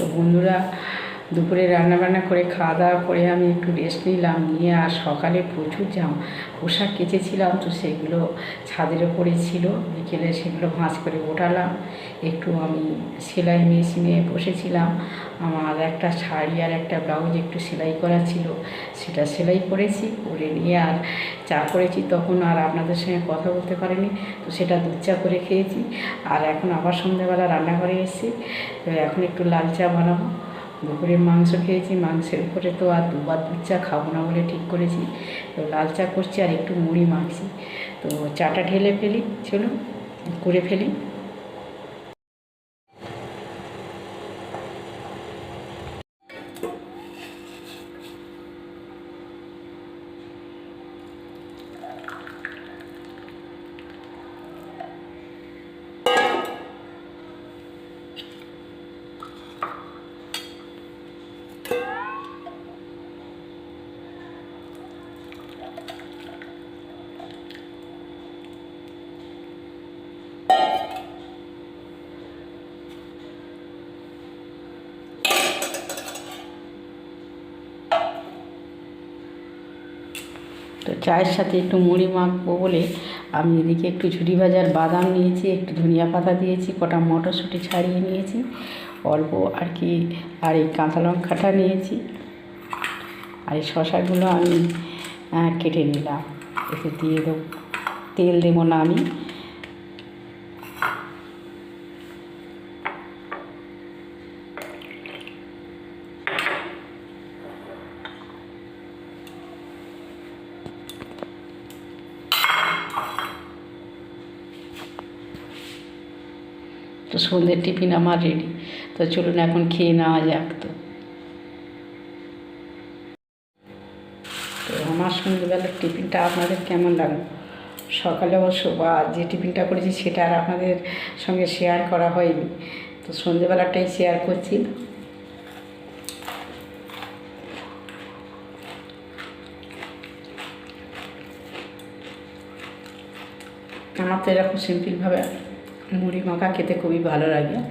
তো বন্ধুরা দুপুরে রান্নাবান্না করে খাওয়া দাওয়া করে আমি একটু রেস্ট নিলাম, নিয়ে আর সকালে প্রচুর জাম পোশাক কেচেছিলাম, তো সেগুলো ছাদের ওপরে ছিল। বিকেলে সেগুলো ভাঁজ করে ওঠালাম একটু আমি সেলাই মেশিনে বসেছিলাম। আমার একটা শাড়ি আর একটা ব্লাউজ একটু সেলাই করা ছিল, সেটা সেলাই করেছি, করে নিয়ে আর চা করেছি। তখন আর আপনাদের সঙ্গে কথা বলতে পারিনি, তো সেটা দুধ চা করে খেয়েছি। আর এখন আবার সন্ধ্যাবেলা রান্নাঘরে এসেছি, তো এখন একটু লাল চা বানাবো। দুপুরে মাংস খেয়েছি, মাংসের উপরে তো আর দুবার দুধ চা খাব না বলে ঠিক করেছি। তো লাল চা করছি আর একটু মুড়ি মাখছি। তো চাটা ঢেলে ফেলি, চলুন করে ফেলি। তো চায়ের সাথে একটু মুড়ি মাখবো বলে আমি এদিকে একটু ঝুড়ি ভাজার বাদাম নিয়েছি, একটু ধনিয়া পাতা দিয়েছি, কটা মটরশুঁটি ছাড়িয়ে নিয়েছি, অল্প আর কি, আর এই কাঁচা লঙ্কাটা নিয়েছি আর এই শশাগুলো আমি কেটে নিলাম। এতে দিয়ে দেবো, তেল দেবো না আমি। তো সন্ধ্যের টিফিন আমার রেডি তো চলুন এখন খেয়ে নেওয়া যাক তো। তো আমার সন্ধ্যেবেলার টিফিনটা আপনাদের কেমন লাগল? সকালে অবশ্য বা যে টিফিনটা করেছি সেটা আর আপনাদের সঙ্গে শেয়ার করা হয়নি। তো সন্ধ্যেবেলাটাই শেয়ার করছি। আমার তো এরকম সিম্পলভাবে मुड़ी माखा खेते खूब ही भलो लगे